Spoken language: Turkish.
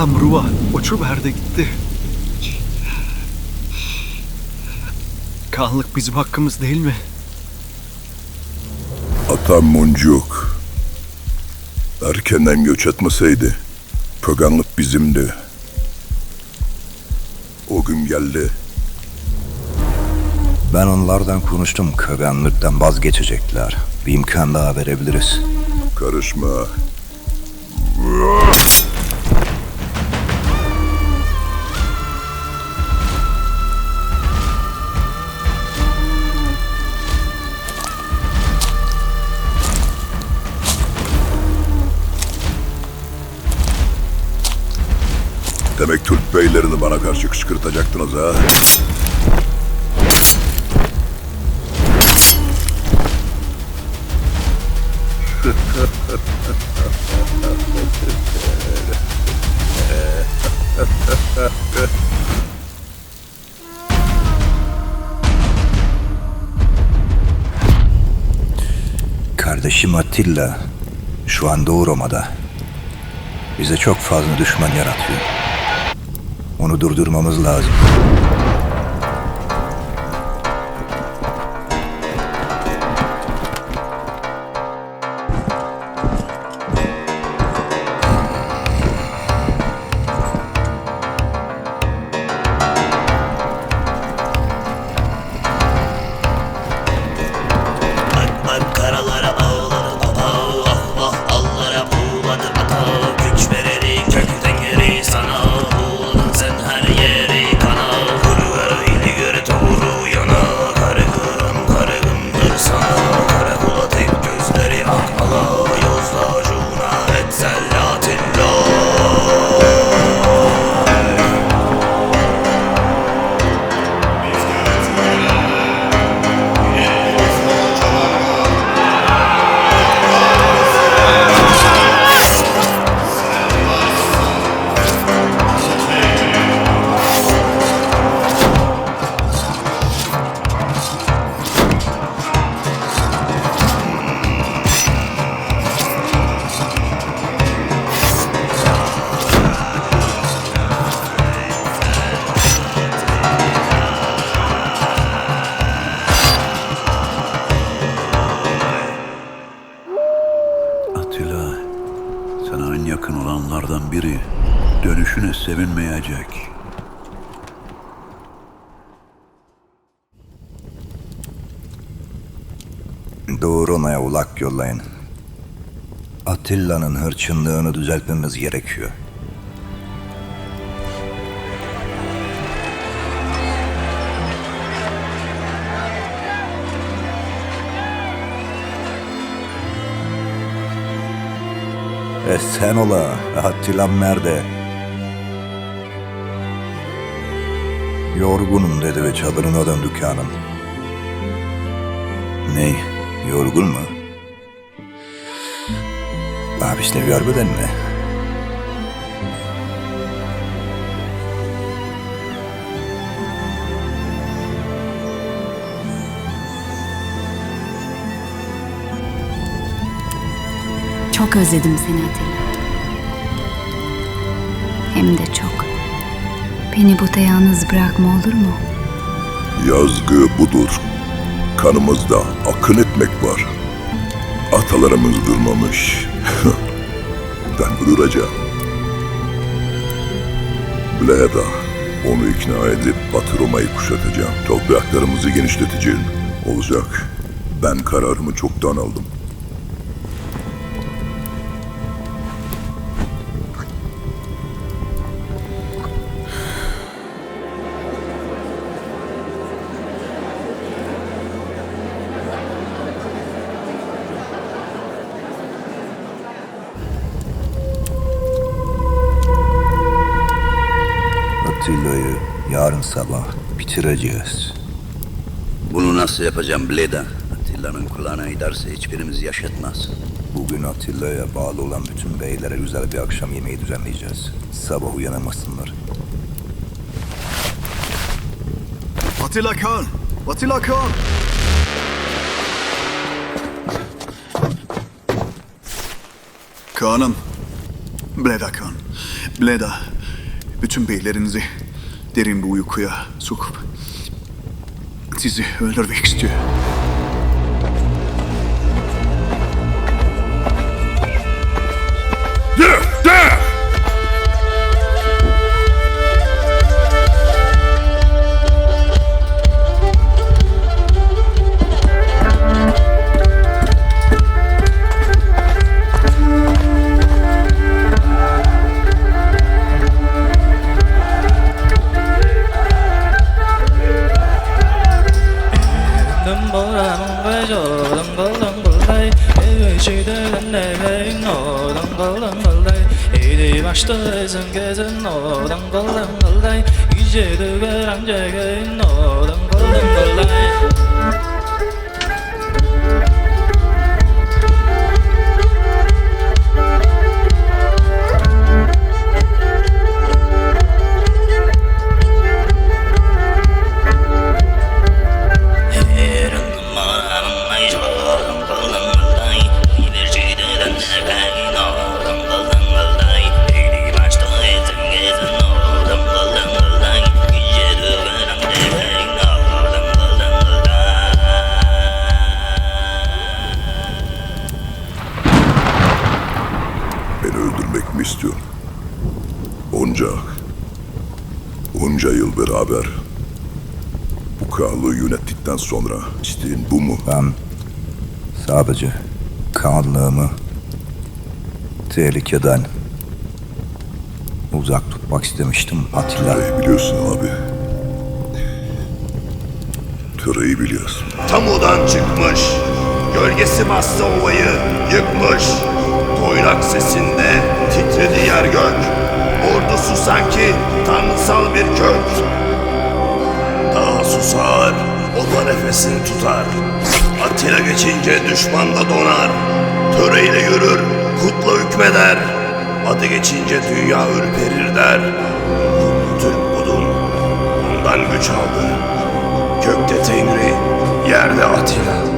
Samruva uçuverdi gitti. Kanlık bizim hakkımız değil mi? Atam Muncuk erkenden göç etmeseydi pöganlık bizimdi. O gün geldi. Ben onlardan konuştum. Köganlıktan vazgeçecekler. Bir imkan daha verebiliriz. Karışma. Beylerini bana karşı kışkırtacaktınız ha? Kardeşim Attila şu an Doğu Roma'da. Bize çok fazla düşman yaratıyor. Onu durdurmamız lazım. Dönüşüne sevinmeyecek. Doğu Roma'ya ulak yollayın. Atilla'nın hırçınlığını düzeltmemiz gerekiyor. E sen ola, Atilla'm nerede? Yorgunum dedi ve çadırına döndü Kaan'ım. Ney? Yorgun mu? Abi işte görmedin mi? Çok özledim seni Atilla. Hem de çok. Beni burada yalnız bırakma olur mu? Yazgı budur. Kanımızda akın etmek var. Atalarımız durmamış. ben duracağım. Bleda, onu ikna edip Batı Roma'yı kuşatacağım. Topraklarımızı genişleteceğim. Olacak. Ben kararımı çoktan aldım. Atilla'yı yarın sabah bitireceğiz. Bunu nasıl yapacağım Bleda? Atilla'nın kulağına giderse hiçbirimizi yaşatmaz. Bugün Atilla'ya bağlı olan bütün beylere güzel bir akşam yemeği düzenleyeceğiz. Sabah uyanamasınlar. Atilla Khan! Atilla Khan! Kaan'ım, Bleda Khan. Bleda. Bütün beylerinizi derin bir uykuya sokup sizi öldürmek istiyor. Bờ đây İyi başta đừng có lần bờ đây İyice de gelen ce gây nổ đừng öldürmek mi istiyorsun? Onca, onca yıl beraber bu krallığı yönettikten sonra isteğin bu mu? Ben sadece kanlığımı tehlikeden uzak tutmak istemiştim Atilla. Töreyi biliyorsun abi. Töreyi biliyorsun. Tamudan çıkmış, gölgesi bastı ovayı, yıkmış. Toynak sesinde yer gök. Ordusu sanki tanrısal bir kök. Daha susar, o da nefesini tutar. Atilla geçince düşman da donar. Töreyle yürür, kutla hükmeder. Adı geçince dünya ürperir der. Türk budun, ondan güç aldı. Gökte Tengri, yerde Atilla.